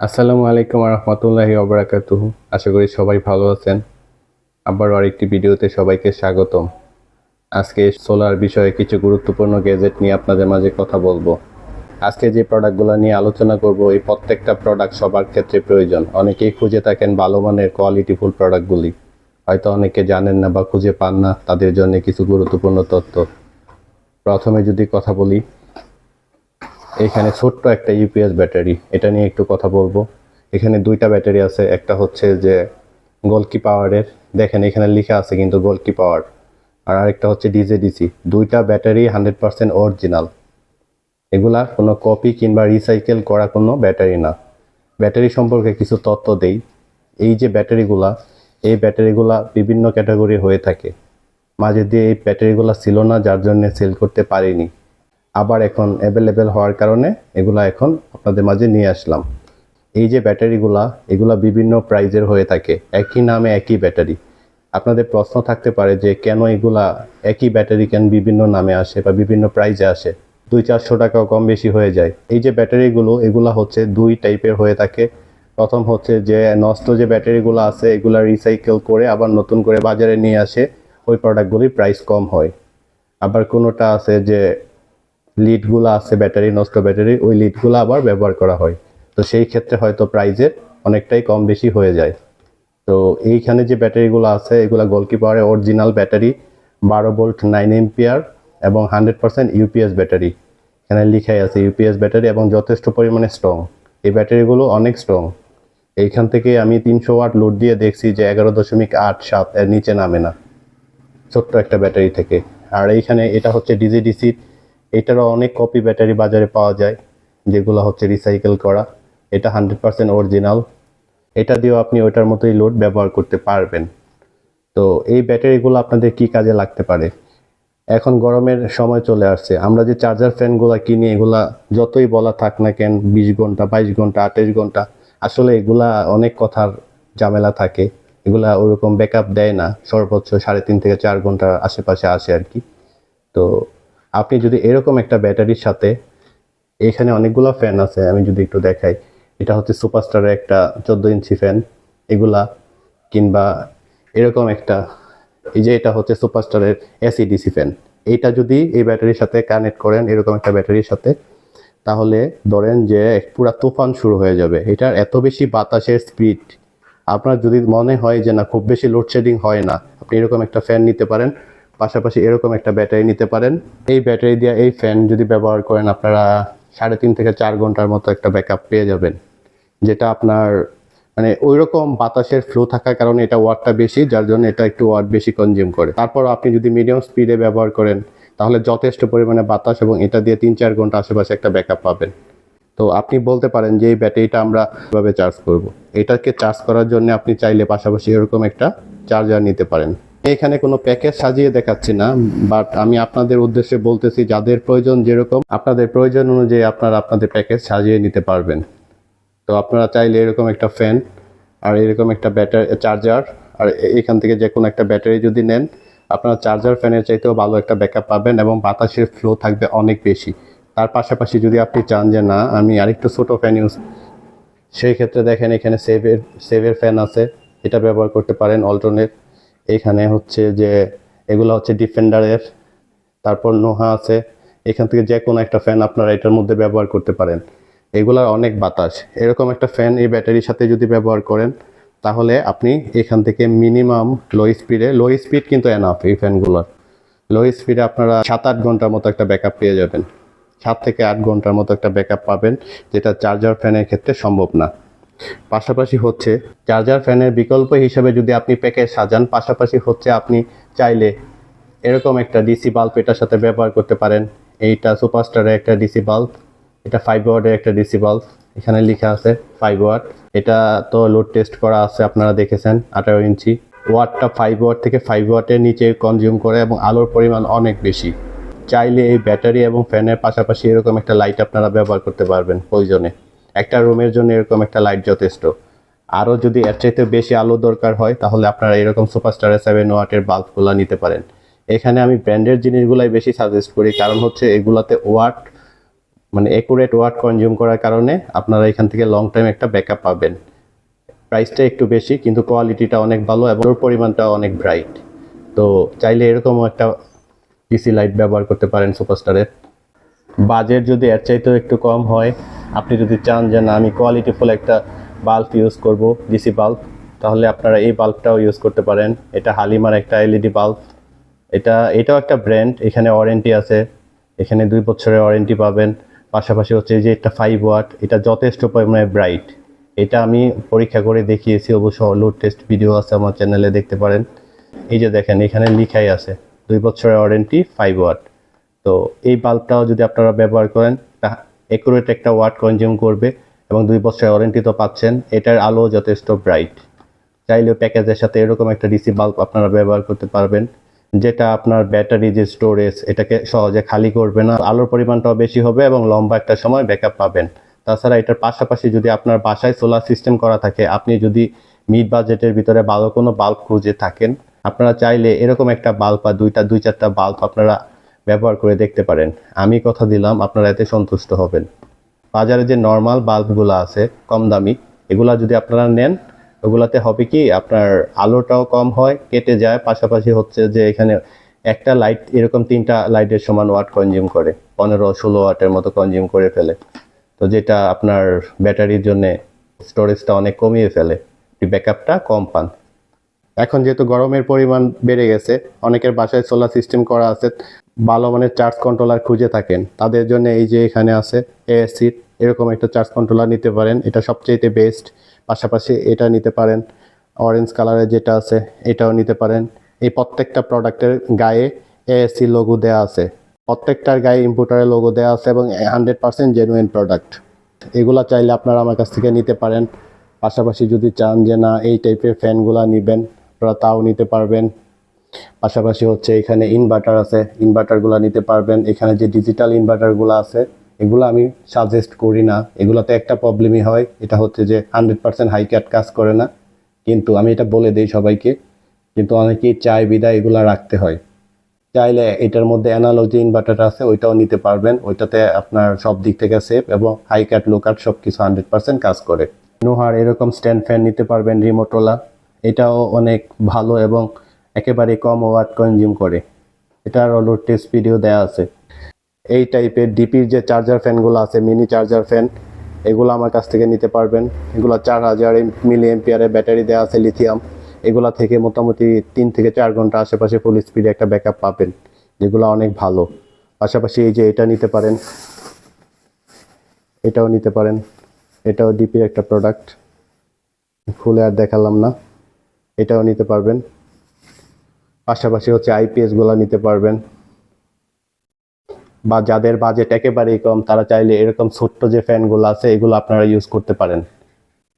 আসসালামু আলাইকুম রহমতুল্লাহি ওবরাকাতুহু আশা করি সবাই ভালো আছেন। আবারও আরেকটি ভিডিওতে সবাইকে স্বাগতম। আজকে সোলার বিষয়ে কিছু গুরুত্বপূর্ণ গ্যাজেট নিয়ে আপনাদের মাঝে কথা বলব। আজকে যে প্রোডাক্টগুলো নিয়ে আলোচনা করব, এই প্রত্যেকটা প্রোডাক্ট সবার ক্ষেত্রে প্রয়োজন। অনেকেই খুঁজে থাকেন ভালো মানের কোয়ালিটিফুল প্রোডাক্টগুলি। হয়তো অনেকে জানেন না বা খুঁজে পান না, তাদের জন্য কিছু গুরুত্বপূর্ণ তথ্য। প্রথমে যদি কথা বলি এখানে ছোট্ট একটা ইউপিএস ব্যাটারি। এটা নিয়ে একটু কথা বলব। এখানে দুইটা ব্যাটারি আছে। একটা হচ্ছে যে গোলকি পাওয়ারের। দেখেন, এখানে লেখা আছে কিন্তু গোলকি পাওয়ার। আর আরেকটা হচ্ছে ডিজে ডিসি দুইটা ব্যাটারি হান্ড্রেড পার্সেন্ট অরিজিনাল। এগুলা কোনো কপি কিংবা রিসাইকেল করা কোনো ব্যাটারি না। ব্যাটারি সম্পর্কে কিছু তথ্য দেই। এই যে ব্যাটারিগুলা, এই ব্যাটারিগুলা বিভিন্ন ক্যাটাগরি হয়ে থাকে। মাঝে দিয়ে এই ব্যাটারিগুলা ছিল না, যার জন্য সেল করতে পারিনি। আবার এখন অ্যাভেলেবেল হওয়ার কারণে এগুলা এখন আপনাদের মাঝে নিয়ে আসলাম। এই যে ব্যাটারিগুলা, এগুলা বিভিন্ন প্রাইজের হয়ে থাকে, একই নামে একই ব্যাটারি। আপনাদের প্রশ্ন থাকতে পারে যে কেন এগুলা একই ব্যাটারি কেন বিভিন্ন নামে আসে বা বিভিন্ন প্রাইজে আসে? দুই চারশো টাকাও কম বেশি হয়ে যায়। এই যে ব্যাটারিগুলো, এগুলা হচ্ছে দুই টাইপের হয়ে থাকে। প্রথম হচ্ছে যে নষ্ট যে ব্যাটারিগুলো আছে, এগুলা রিসাইকেল করে আবার নতুন করে বাজারে নিয়ে আসে, ওই প্রোডাক্টগুলির প্রাইস কম হয়। আবার কোনোটা আছে যে লিডগুলো আছে, ব্যাটারি, নষ্ট ব্যাটারি, ওই লিডগুলো আবার ব্যবহার করা হয়। তো সেই ক্ষেত্রে হয়তো প্রাইজের অনেকটাই কম বেশি হয়ে যায়। তো এইখানে যে ব্যাটারিগুলো আছে, এগুলো গোলকি পাওয়ারের অরিজিনাল ব্যাটারি, বারো ভোল্ট নাইন এমপিয়ার এবং হান্ড্রেড পার্সেন্ট ইউপিএস ব্যাটারি। এখানে লিখাই আছে ইউপিএস ব্যাটারি এবং যথেষ্ট পরিমাণে স্ট্রং এই ব্যাটারিগুলো অনেক স্ট্রং এইখান থেকে আমি তিনশো ওয়াট লোড দিয়ে দেখছি যে এগারো দশমিক আট সাত, এর নিচে নামে না। ছোট্ট একটা ব্যাটারি থেকে। আর এইখানে এটা হচ্ছে ডিজি ডিসি এটারও অনেক কপি ব্যাটারি বাজারে পাওয়া যায়, যেগুলো হচ্ছে রিসাইকেল করা। এটা হান্ড্রেড পার্সেন্ট অরিজিনাল এটা দিয়েও আপনি ওইটার মতোই লোড ব্যবহার করতে পারবেন। তো এই ব্যাটারিগুলো আপনাদের কি কাজে লাগতে পারে? এখন গরমের সময় চলে আসছে। আমরা যে চার্জার ফ্যানগুলো কিনি, এগুলা যতই বলা থাক না কেন, বিশ ঘণ্টা, বাইশ ঘণ্টা আঠাশ ঘণ্টা, আসলে এগুলা অনেক কথার ঝামেলা থাকে। এগুলা ওরকম ব্যাকআপ দেয় না। সর্বোচ্চ সাড়ে তিন থেকে চার ঘণ্টার আশেপাশে আসে আর কি। তো আপনি যদি এরকম একটা ব্যাটারির সাথে, এখানে অনেকগুলো ফ্যান আছে, আমি যদি একটু দেখাই। এটা হচ্ছে সুপারস্টারের একটা চোদ্দ ইঞ্চি ফ্যান এগুলা কিংবা এরকম একটা, এই যে এটা হচ্ছে সুপারস্টারের এসিডিসি ফ্যান এইটা যদি এই ব্যাটারির সাথে কানেক্ট করেন, এরকম একটা ব্যাটারির সাথে, তাহলে ধরেন যে পুরা তুফান শুরু হয়ে যাবে। এটার এত বেশি বাতাসের স্পিড আপনার যদি মনে হয় যে না, খুব বেশি লোডশেডিং হয় না, আপনি এরকম একটা ফ্যান নিতে পারেন। পাশাপাশি এরকম একটা ব্যাটারি নিতে পারেন। এই ব্যাটারি দিয়ে এই ফ্যান যদি ব্যবহার করেন, আপনারা সাড়ে তিন থেকে চার ঘণ্টার মতো একটা ব্যাকআপ পেয়ে যাবেন। যেটা আপনার মানে ওই রকম বাতাসের ফ্লো থাকার কারণে এটা ওয়াটটা বেশি, যার জন্য এটা একটু ওয়াট বেশি কনজিউম করে। তারপর আপনি যদি মিডিয়াম স্পিডে ব্যবহার করেন, তাহলে যথেষ্ট পরিমাণে বাতাস এবং এটা দিয়ে তিন চার ঘণ্টা আশেপাশে একটা ব্যাকআপ পাবেন। তো আপনি বলতে পারেন যে এই ব্যাটারিটা আমরা কীভাবে চার্জ করব। এটাকে চার্জ করার জন্য আপনি চাইলে পাশাপাশি এরকম একটা চার্জার নিতে পারেন। এখানে কোনো প্যাকেজ সাজিয়ে দেখাচ্ছি না বাট আমি আপনাদের উদ্দেশ্যে বলতেছি যাদের প্রয়োজন যেরকম, আপনাদের প্রয়োজন অনুযায়ী আপনারা আপনাদের প্যাকেজ সাজিয়ে নিতে পারবেন। তো আপনারা চাইলে এরকম একটা ফ্যান আর এরকম একটা ব্যাটারি চার্জার আর এখান থেকে যে কোনো একটা ব্যাটারি যদি নেন, আপনারা চার্জার ফ্যানের চাইতেও ভালো একটা ব্যাকআপ পাবেন এবং বাতাসের ফ্লো থাকবে অনেক বেশি। তার পাশাপাশি যদি আপনি চান যে না, আমি আরেকটু ছোটো ফ্যান ইউজ সেই ক্ষেত্রে দেখেন এখানে সেভের সেভের ফ্যান আছে। এটা ব্যবহার করতে পারেন অল্টনের এখানে হচ্ছে যে এগুলো হচ্ছে ডিফেন্ডারের তারপর নোহা আছে। এখান থেকে যে কোনো একটা ফ্যান আপনারা এটার মধ্যে ব্যবহার করতে পারেন। এগুলার অনেক বাতাস। এরকম একটা ফ্যান এই ব্যাটারির সাথে যদি ব্যবহার করেন, তাহলে আপনি এখান থেকে মিনিমাম লো স্পিডে লো স্পিড কিন্তু এনাফ এই ফ্যানগুলোর লো স্পিডে আপনারা সাত আট ঘণ্টার মতো একটা ব্যাকআপ পেয়ে যাবেন। সাত থেকে আট ঘণ্টার মতো একটা ব্যাকআপ পাবেন, যেটা চার্জার ফ্যানের ক্ষেত্রে সম্ভব না। পাশাপাশি হচ্ছে চার্জার ফ্যানের বিকল্প হিসেবে যদি আপনি প্যাকেজ সাজান, পাশাপাশি হচ্ছে আপনি চাইলে এরকম একটা ডিসি বাল্ব এটার সাথে ব্যবহার করতে পারেন। এইটা সুপারস্টারের একটা ডিসি বাল্ব, এটা ফাইভ ওয়ার্ডের একটা ডিসি বাল্ব, এখানে লেখা আছে ফাইভ ওয়াট এটা তো লোড টেস্ট করা আছে, আপনারা দেখেছেন, আঠারো ইঞ্চি। ওয়াটটা ফাইভ ওয়াট থেকে ফাইভ ওয়াটের নিচে কনজিউম করে এবং আলোর পরিমাণ অনেক বেশি। চাইলে এই ব্যাটারি এবং ফ্যানের পাশাপাশি এরকম একটা লাইট আপনারা ব্যবহার করতে পারবেন প্রয়োজনে। একটা রুমের জন্য এরকম একটা লাইট যথেষ্ট। আরও যদি এর চাইতে বেশি আলো দরকার হয়, তাহলে আপনারা এরকম সুপারস্টারের সেভেন ওয়াটের বাল্বগুলো নিতে পারেন। এখানে আমি ব্র্যান্ডের জিনিসগুলাই বেশি সাজেস্ট করি, কারণ হচ্ছে এগুলাতে ওয়াট মানে একুরেট ওয়াট কনজিউম করার কারণে আপনারা এখান থেকে লং টাইম একটা ব্যাকআপ পাবেন। প্রাইসটা একটু বেশি, কিন্তু কোয়ালিটিটা অনেক ভালো এবং ওর পরিমাণটা অনেক ব্রাইট তো চাইলে এরকমও একটা ডিসি লাইট ব্যবহার করতে পারেন সুপারস্টারের বাজেট যদি এর চাইতেও একটু কম হয় আপনি যদি চান যে না, আমি কোয়ালিটিফুল একটা বাল্ব ইউজ করব ডিসি বাল্ব তাহলে আপনারা এই বাল্বটাও ইউজ করতে পারেন। এটা হালিমার একটা এলইডি বাল্ব এটা, এটাও একটা ব্র্যান্ড এখানে ওয়ারেন্টি আছে। এখানে দুই বছরের ওয়ারেন্টি পাবেন। পাশাপাশি হচ্ছে যে এটা ফাইভ ওয়াট এটা যথেষ্ট পরিমাণে ব্রাইট এটা আমি পরীক্ষা করে দেখিয়েছি, অবশ্য লোড টেস্ট ভিডিও আছে আমার চ্যানেলে দেখতে পারেন। এই যে দেখেন, এখানে লিখাই আছে, দুই বছরের ওয়ারেন্টি ফাইভ ওয়াট তো এই বাল্বটাও যদি আপনারা ব্যবহার করেন একুরেট একটা ওয়াট কনজিউম করবে এবং দুই বছরের ওয়ারেন্টি তো পাচ্ছেন, এটার আলো যথেষ্ট ব্রাইট চাইলেও প্যাকেজের সাথে এরকম একটা ডিসি বাল্ব আপনারা ব্যবহার করতে পারবেন, যেটা আপনার ব্যাটারি যে স্টোরেজ এটাকে সহজে খালি করবে না। আলোর পরিমাণটাও বেশি হবে এবং লম্বা একটা সময় ব্যাকআপ পাবেন। তাছাড়া এটার পাশাপাশি যদি আপনার বাসায় সোলার সিস্টেম করা থাকে, আপনি যদি মিড বাজেটের ভিতরে ভালো কোনো বাল্ব খুঁজে থাকেন, আপনারা চাইলে এরকম একটা বাল্ব বা দুইটা, দুই চারটা বাল্ব আপনারা ব্যবহার করে দেখতে পারেন। আমি কথা দিলাম, আপনারা এতে সন্তুষ্ট হবেন। বাজারে যে নর্মাল বাল্বগুলো আছে, কম দামি, এগুলা যদি আপনারা নেন, ওগুলাতে হবে কি, আপনার আলোটাও কম হয়, কেটে যায়। পাশাপাশি হচ্ছে যে এখানে একটা লাইট এরকম তিনটা লাইটের সমান ওয়াট কনজিউম করে, পনেরো, ষোলো ওয়াটের মতো কনজিউম করে ফেলে। তো যেটা আপনার ব্যাটারির জন্য স্টোরেজটা অনেক কমিয়ে ফেলে ব্যাকআপটা কম পান। এখন যেহেতু গরমের পরিমাণ বেড়ে গেছে, অনেকের বাসায় সোলার সিস্টেম করা আছে ভালো মানের চার্জ কন্ট্রোলার খুঁজে থাকেন। তাদের জন্য এই যে এখানে আছে এএসসি এরকম একটা চার্জ কন্ট্রোলার নিতে পারেন। এটা সবচেয়ে বেস্ট পাশাপাশি এটা নিতে পারেন। অরেঞ্জ কালারের যেটা আছে, এটাও নিতে পারেন। এই প্রত্যেকটা প্রোডাক্টের গায়ে এএসসি লোগো দেওয়া আছে। প্রত্যেকটার গায়ে ইম্পোর্টারের লোগো দেওয়া আছে এবং হান্ড্রেড পার্সেন্ট জেনুইন প্রোডাক্ট এগুলা চাইলে আপনারা আমার কাছ থেকে নিতে পারেন। পাশাপাশি যদি চান যে না, এই টাইপের ফ্যানগুলা নেবেন, আপনারা তাও নিতে পারবেন। পাশাপাশি হচ্ছে এখানে ইনভার্টার আছে। ইনভার্টারগুলো নিতে পারবেন। এখানে যে ডিজিটাল ইনভার্টারগুলো আছে, এগুলো আমি সাজেস্ট করি না। এগুলোতে একটা প্রবলেমই হয়। এটা হচ্ছে যে হান্ড্রেড পার্সেন্ট হাই ক্যাট কাজ করে না। কিন্তু আমি এটা বলে দিই সবাইকে, কিন্তু অনেকেই চায় বিদায় এগুলো রাখতে হয়। চাইলে এটার মধ্যে অ্যানালজি ইনভার্টার আছে, ওইটাও নিতে পারবেন। ওইটাতে আপনার সব দিক থেকে সেফ এবং হাই ক্যাট লো কাট সব কিছু হান্ড্রেড পার্সেন্ট কাজ করে। নোহার এরকম স্ট্যান্ড ফ্যান নিতে পারবেন রিমোটওয়ালা এটাও অনেক ভালো এবং একেবারে কম ওয়াট কনজিউম করে। এটার হলো টেস্ট ভিডিও দেওয়া আছে। এই টাইপের ডিপির যে চার্জার ফ্যানগুলো আছে মিনি চার্জার ফ্যান এগুলো আমার কাছ থেকে নিতে পারবেন। এগুলো চার হাজার মিলি এমপিয়ারের ব্যাটারি দেওয়া আছে লিথিয়াম এগুলা থেকে মোটামুটি তিন থেকে চার ঘণ্টা আশেপাশে ফুল স্পিডে একটা ব্যাকআপ পাবেন, যেগুলো অনেক ভালো। পাশাপাশি এই যে এটা নিতে পারেন। এটাও নিতে পারেন। এটাও ডিপির একটা প্রোডাক্ট খুলে আর দেখালাম না। এটাও নিতে পারবেন। পাশাপাশি হচ্ছে আইপিএসগুলো নিতে পারবেন। বা যাদের বাজেট একেবারেই কম, তারা চাইলে এরকম ছোট্ট যে ফ্যানগুলো আছে, এগুলো আপনারা ইউজ করতে পারেন।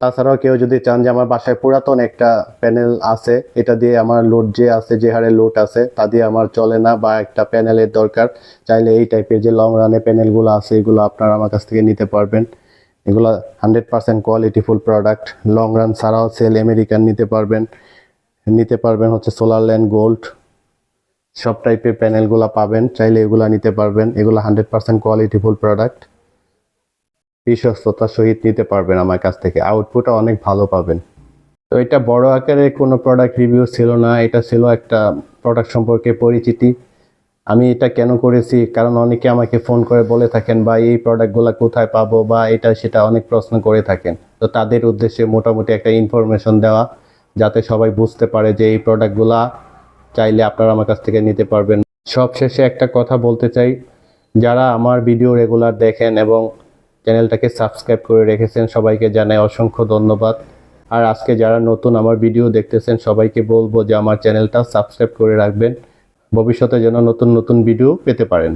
তাছাড়াও কেউ যদি চান যে আমার বাসায় পুরাতন একটা প্যানেল আছে, এটা দিয়ে আমার লোড যে আছে, যে হারে লোড আছে, তা দিয়ে আমার চলে না বা একটা প্যানেলের দরকার, চাইলে এই টাইপের যে লং রানে প্যানেলগুলো আছে, এগুলো আপনারা আমার কাছ থেকে নিতে পারবেন। এগুলো হান্ড্রেড পার্সেন্ট কোয়ালিটিফুল প্রোডাক্ট লং রান ছাড়াও সেল আমেরিকান নিতে পারবেন। নিতে পারবেন হচ্ছে সোলার ল্যান্ড গোল্ড সব টাইপের প্যানেলগুলো পাবেন। চাইলে এগুলো নিতে পারবেন। এগুলো হান্ড্রেড পার্সেন্ট কোয়ালিটিফুল প্রোডাক্ট বিশ্বস্ততার সহিত নিতে পারবেন আমার কাছ থেকে। আউটপুটও অনেক ভালো পাবেন। তো এটা বড় আকারে কোনো প্রোডাক্ট রিভিউ ছিল না। এটা ছিল একটা প্রোডাক্ট সম্পর্কে পরিচিতি। আমি এটা কেন করেছি? কারণ অনেকে আমাকে ফোন করে বলে থাকেন বা এই প্রোডাক্টগুলো কোথায় পাবো? বা এটা, সেটা অনেক প্রশ্ন করে থাকেন। তো তাদের উদ্দেশ্যে মোটামুটি একটা ইনফরমেশন দেওয়া। যাতে সবাই বুঝতে পারে যে এই প্রোডাক্টগুলা চাইলে আপনারা আমার কাছ থেকে নিতে পারবেন। সব শেষে একটা কথা বলতে চাই, যারা আমার ভিডিও রেগুলার দেখেন এবং চ্যানেলটাকে সাবস্ক্রাইব করে রেখেছেন, সবাইকে জানাই অসংখ্য ধন্যবাদ। আর আজকে যারা নতুন আমার ভিডিও দেখতেছেন, সবাইকে বলব যে আমার চ্যানেলটা সাবস্ক্রাইব করে রাখবেন। ভবিষ্যতে যেন নতুন নতুন ভিডিও পেতে পারেন।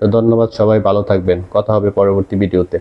তো ধন্যবাদ সবাই, ভালো থাকবেন। কথা হবে পরবর্তী ভিডিওতে